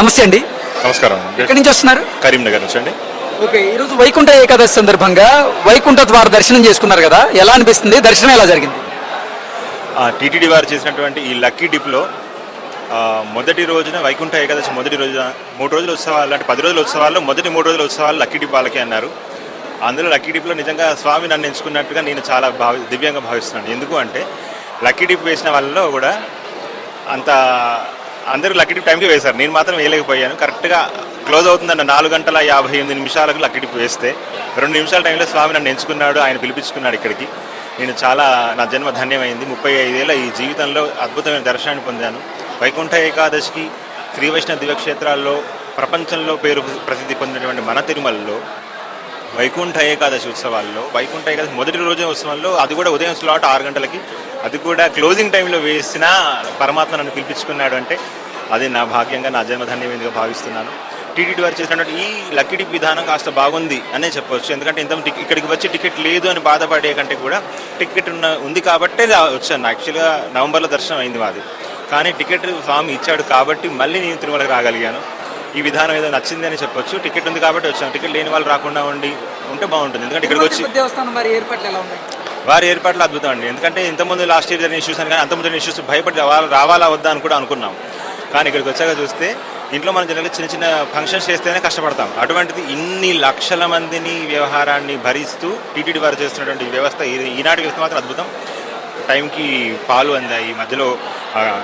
నమస్తే అండి. నమస్కారం. ఎక్కడి నుంచి వస్తున్నారు? కరీంనగర్ నుంచి అండి. ఓకే ఈరోజు వైకుంఠ ఏకాదశి సందర్భంగా వైకుంఠ ద్వార దర్శనం చేసుకున్నారు కదా ఎలా అనిపిస్తుంది? దర్శనం ఎలా జరిగింది? టీటీడీ వారు చేసినటువంటి ఈ లక్కీ డిప్లో మొదటి రోజున వైకుంఠ ఏకాదశి మొదటి రోజున మూడు రోజుల ఉత్సవాలు అంటే పది రోజుల ఉత్సవాల్లో మొదటి మూడు రోజుల ఉత్సవాలు లక్కీ డిప్ వాళ్ళకే అన్నారు. అందులో లక్కీ డిప్లో నిజంగా స్వామి నన్ను ఎంచుకున్నట్టుగా నేను చాలా భావి దివ్యంగా భావిస్తున్నాను. ఎందుకు అంటే లక్కీ డిప్ వేసిన వాళ్ళలో కూడా అంత అందరూ లక్కీ టైంకి వేశారు. నేను మాత్రం వేయలేకపోయాను. కరెక్ట్గా క్లోజ్ అవుతుందన్న నాలుగు గంటల యాభై ఎనిమిది నిమిషాలకు లక్కీ వేస్తే రెండు నిమిషాల టైంలో స్వామి నన్ను ఎంచుకున్నాడు ఆయన పిలిపించుకున్నాడు ఇక్కడికి. నేను చాలా నా జన్మ ధన్యమైంది. ముప్పై ఐదేళ్ళ ఈ జీవితంలో అద్భుతమైన దర్శనాన్ని పొందాను. వైకుంఠ ఏకాదశికి శ్రీ వైష్ణవ దివ్యక్షేత్రాల్లో ప్రపంచంలో పేరు ప్రసిద్ధి పొందినటువంటి మన తిరుమలలో వైకుంఠ ఏకాదశి ఉత్సవాల్లో వైకుంఠ ఏకాదశి మొదటి రోజు ఉత్సవాల్లో అది కూడా ఉదయం స్లాట్ ఆరు గంటలకి అది కూడా క్లోజింగ్ టైంలో వేసిన పరమాత్మ నన్ను పిలిపించుకున్నాడు అంటే అది నా భాగ్యంగా నా జన్మధన్యమైనదిగా భావిస్తున్నాను. టీటీడీ వారు చేసినటువంటి ఈ లక్కీ డిప్ విధానం కాస్త బాగుంది అనే చెప్పవచ్చు ఎందుకంటే ఇంత ఇక్కడికి వచ్చి టికెట్ లేదు అని బాధపడే కంటే కూడా టికెట్ ఉన్న ఉంది కాబట్టే వచ్చాను. యాక్చువల్గా నవంబర్లో దర్శనం అయింది మాది. కానీ టికెట్ స్వామి ఇచ్చాడు కాబట్టి మళ్ళీ నేను తిరుమలకు రాగలిగాను. ఈ విధానం ఏదో నచ్చింది అని చెప్పొచ్చు. టికెట్ ఉంది కాబట్టి వచ్చాను టికెట్ లేని వాళ్ళు రాకుండా ఉండి ఉంటే బాగుంటుంది. ఎందుకంటే ఇక్కడికి వచ్చి దేవస్థానం వారి ఏర్పాట్లు ఎలా ఉన్నాయి? వారి ఏర్పాట్లు అద్భుతం అండి. ఎందుకంటే ఇంతకుముందు లాస్ట్ ఇయర్ జరిగిన ఇష్యూస్ అని కానీ అంతకుముందు ఇష్యూస్ భయపడి రావాలా- రావాలా వద్దా అని కూడా అనుకున్నాం. కానీ ఇక్కడికి వచ్చాక చూస్తే ఇంట్లో మనం జనరల్గా చిన్న చిన్న ఫంక్షన్స్ చేస్తేనే కష్టపడతాం. అటువంటిది ఇన్ని లక్షల మందిని వ్యవహారాన్ని భరిస్తూ టీటీడీ వారు చేస్తున్నటువంటి వ్యవస్థ ఈ- ఈనాటి వ్యవస్థ మాత్రం అద్భుతం. టైంకి పాలు అందాయి మధ్యలో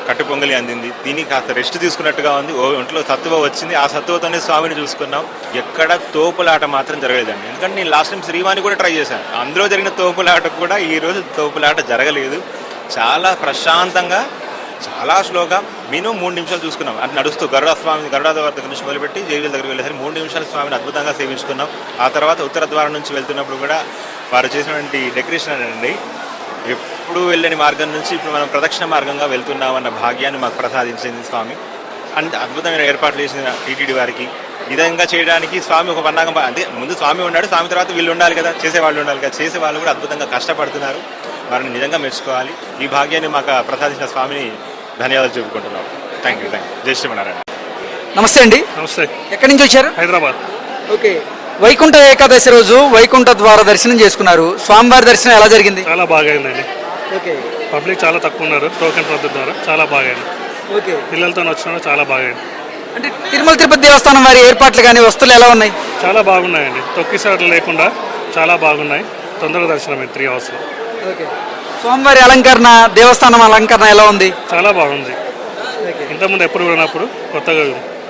కట్టు పొంగలి అందింది. దీనికి కాస్త రెస్ట్ తీసుకున్నట్టుగా ఉంది. ఓ ఒంట్లో సత్తువ వచ్చింది. ఆ సత్తువతోనే స్వామిని చూసుకున్నాం. ఎక్కడ తోపులాట మాత్రం జరగలేదండి. ఎందుకంటే నేను లాస్ట్ టైం శ్రీవాణి కూడా ట్రై చేశాను. అందులో జరిగిన తోపులాట కూడా ఈరోజు తోపులాట జరగలేదు. చాలా ప్రశాంతంగా చాలా స్లోగా మినిమం మూడు నిమిషాలు చూసుకున్నాం. అది నడుస్తూ గరుడ స్వామి గరుడ ద్వారం దగ్గర నుంచి మొదలుపెట్టి జైలు దగ్గరికి వెళ్ళేసరికి మూడు నిమిషాలు స్వామిని అద్భుతంగా సేవించుకున్నాం. ఆ తర్వాత ఉత్తర ద్వారం నుంచి వెళ్తున్నప్పుడు కూడా వారు చేసినటువంటి డెకరేషన్ అండి ఎప్పుడు వెళ్ళని మార్గం నుంచి ఇప్పుడు మనం ప్రదక్షిణ మార్గంగా వెళ్తున్నామన్న భాగ్యాన్ని మాకు ప్రసాదించింది స్వామి. అంత అద్భుతమైన ఏర్పాట్లు చేసిన టీటీడీ వారికి. విధంగా చేయడానికి స్వామి ఒక పన్నాగం అదే ముందు స్వామి ఉన్నాడు స్వామి తర్వాత వీళ్ళు ఉండాలి కదా చేసే వాళ్ళు ఉండాలి కదా చేసే వాళ్ళు కూడా అద్భుతంగా కష్టపడుతున్నారు. వారిని నిజంగా మెచ్చుకోవాలి. ఈ భాగ్యాన్ని మాకు ప్రసాదించిన స్వామిని ధన్యవాదాలు చెప్పుకుంటున్నాం. థ్యాంక్ యూ థ్యాంక్ యూ జై శ్రీమనారాయణ నమస్తే అండి. నమస్తే. ఎక్కడి నుంచి వచ్చారు? హైదరాబాద్. ఓకే. వైకుంఠ ఏకాదశి రోజు వైకుంఠ ద్వార దర్శనం చేసుకున్నారు. స్వామివారి దర్శనం ఎలా జరిగింది? చాలా బాగా అయిందండి. ఓకే. పబ్లిక్ చాలా తక్కువ ఉన్నారు టోకెన్ పద్ధతి ద్వారా చాలా బాగా ఓకే. పిల్లలతో వచ్చిన చాలా బాగా అంటే తిరుమల తిరుపతి దేవస్థానం వారి ఏర్పాట్లు కానీ వస్తువులు ఎలా ఉన్నాయి? చాలా బాగున్నాయండి. తొక్కిసాట్లు లేకుండా చాలా బాగున్నాయి. తొందరగా దర్శనం త్రీ అవర్స్లో. ఓకే. స్వామివారి అలంకరణ దేవస్థానం అలంకరణ ఎలా ఉంది? చాలా బాగుంది. ఇంతకుముందు ఎప్పుడు ఉన్నప్పుడు కొత్తగా